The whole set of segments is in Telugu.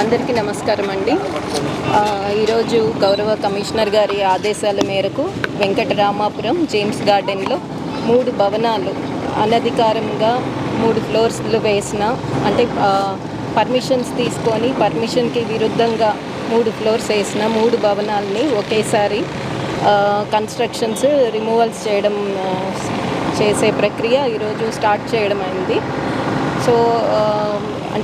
అందరికీ నమస్కారం అండి. ఈరోజు గౌరవ కమిషనర్ గారి ఆదేశాల మేరకు వెంకటరామాపురం జేమ్స్ గార్డెన్లో మూడు భవనాలు అనధికారంగా మూడు ఫ్లోర్స్లు వేసిన అంటే పర్మిషన్స్ తీసుకొని పర్మిషన్కి విరుద్ధంగా మూడు ఫ్లోర్స్ వేసిన మూడు భవనాల్ని ఒకేసారి కన్స్ట్రక్షన్స్ రిమూవల్స్ చేయడం చేసే ప్రక్రియ ఈరోజు స్టార్ట్ చేయడం అయింది. సో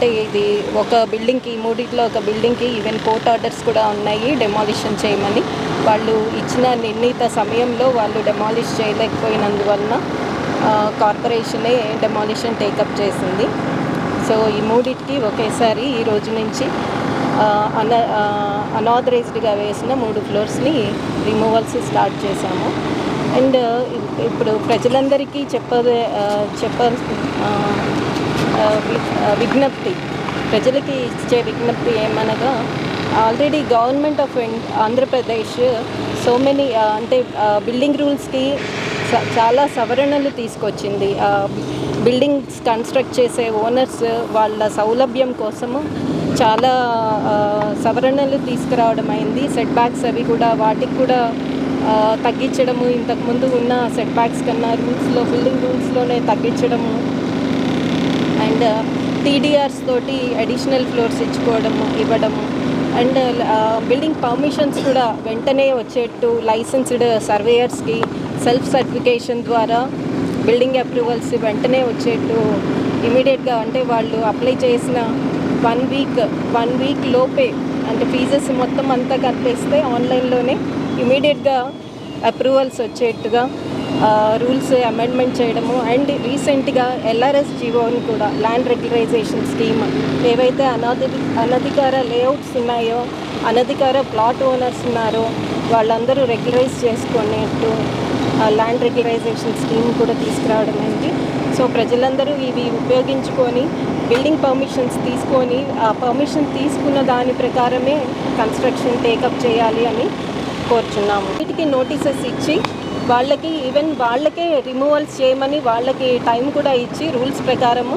అంటే ఇది ఒక బిల్డింగ్కి మూడిట్లో ఒక బిల్డింగ్కి ఈవెన్ కోర్ట్ ఆర్డర్స్ కూడా ఉన్నాయి డెమాలిషన్ చేయమని. వాళ్ళు ఇచ్చిన నిర్ణీత సమయంలో వాళ్ళు డెమాలిష్ చేయలేకపోయినందువలన కార్పొరేషనే డెమాలిషన్ టేకప్ చేసింది. సో ఈ మూడింటికి ఒకేసారి ఈ రోజు నుంచి అన అనాథరైజ్డ్గా వేసిన మూడు ఫ్లోర్స్ని రిమూవల్స్ స్టార్ట్ చేశాము. అండ్ ఇప్పుడు ప్రజలందరికీ చెప్పదే చెప్ప విజ్ఞప్తి. ప్రజలకి ఇచ్చే విజ్ఞప్తి ఏమనగా already government of Andhra Pradesh so many అంటే బిల్డింగ్ రూల్స్కి చాలా సవరణలు తీసుకొచ్చింది. బిల్డింగ్స్ కన్స్ట్రక్ట్ చేసే ఓనర్స్ వాళ్ళ సౌలభ్యం కోసము చాలా సవరణలు తీసుకురావడం అయింది. సెట్ బ్యాక్స్ అవి కూడా వాటికి కూడా తగ్గించడము. ఇంతకుముందు ఉన్న సెట్ బ్యాక్స్ కన్నా రూల్స్లో బిల్డింగ్ రూల్స్లోనే తగ్గించడము. అండ్ టీడీఆర్స్ తోటి అడిషనల్ ఫ్లోర్స్ ఇచ్చుకోవడం ఇవ్వడము. అండ్ బిల్డింగ్ పర్మిషన్స్ కూడా వెంటనే వచ్చేట్టు లైసెన్స్డ్ సర్వేయర్స్కి సెల్ఫ్ సర్టిఫికేషన్ ద్వారా బిల్డింగ్ అప్రూవల్స్ వెంటనే వచ్చేట్టు ఇమీడియట్గా అంటే వాళ్ళు అప్లై చేసిన వన్ వీక్ వన్ వీక్ లోపే అంటే ఫీజెస్ మొత్తం అంతా కట్టేస్తే ఆన్లైన్లోనే ఇమీడియట్గా అప్రూవల్స్ వచ్చేట్టుగా రూల్స్ అమెండ్మెంట్ చేయడము అండ్ రీసెంట్గా ఎల్ఆర్ఎస్ జీవోని కూడా ల్యాండ్ రెగ్యులరైజేషన్ స్కీమ్ ఏవైతే అనధి అనధికార లేఅవుట్స్ ఉన్నాయో అనధికార ప్లాట్ ఓనర్స్ ఉన్నారో వాళ్ళందరూ రెగ్యులరైజ్ చేసుకునేట్టు ల్యాండ్ రెగ్యులరైజేషన్ స్కీమ్ కూడా తీసుకురావడం అయింది. సో ప్రజలందరూ ఇవి ఉపయోగించుకొని బిల్డింగ్ పర్మిషన్స్ తీసుకొని ఆ పర్మిషన్ తీసుకున్న దాని ప్రకారమే కన్స్ట్రక్షన్ టేకప్ చేయాలి అని కోరుచున్నాము. వీటికి నోటీసెస్ ఇచ్చి వాళ్ళకి ఈవెన్ వాళ్ళకే రిమూవల్స్ చేయమని వాళ్ళకి టైం కూడా ఇచ్చి రూల్స్ ప్రకారము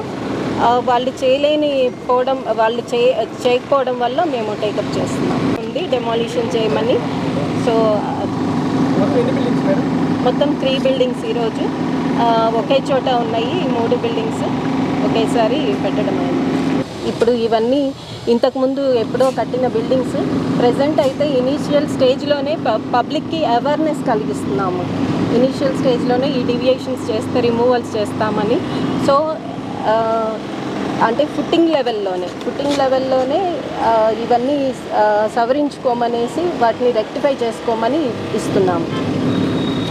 వాళ్ళు చేయలేని పోవడం వాళ్ళు చే చేయకపోవడం వల్ల మేము టేకప్ చేస్తున్నాం. ఉంది డెమాలిషన్ చేయమని. సో మొత్తం త్రీ బిల్డింగ్స్ ఈరోజు. ఒకే చోట ఉన్నాయి ఈ మూడు బిల్డింగ్స్ ఒకేసారి పెట్టడం అయింది ఇప్పుడు ఇవన్నీ ఇంతకుముందు ఎప్పుడో కట్టిన బిల్డింగ్స్. ప్రజెంట్ అయితే ఇనీషియల్ స్టేజ్లోనే పబ్లిక్కి అవేర్నెస్ కలిగిస్తున్నాము. ఇనీషియల్ స్టేజ్లోనే ఈ డివియేషన్స్ చేస్తే రిమూవల్స్ చేస్తామని. సో అంటే ఫుట్టింగ్ లెవెల్లోనే ఫుట్టింగ్ లెవెల్లోనే ఇవన్నీ సవరించుకోమనేసి వాటిని రెక్టిఫై చేసుకోమని ఇస్తున్నాము.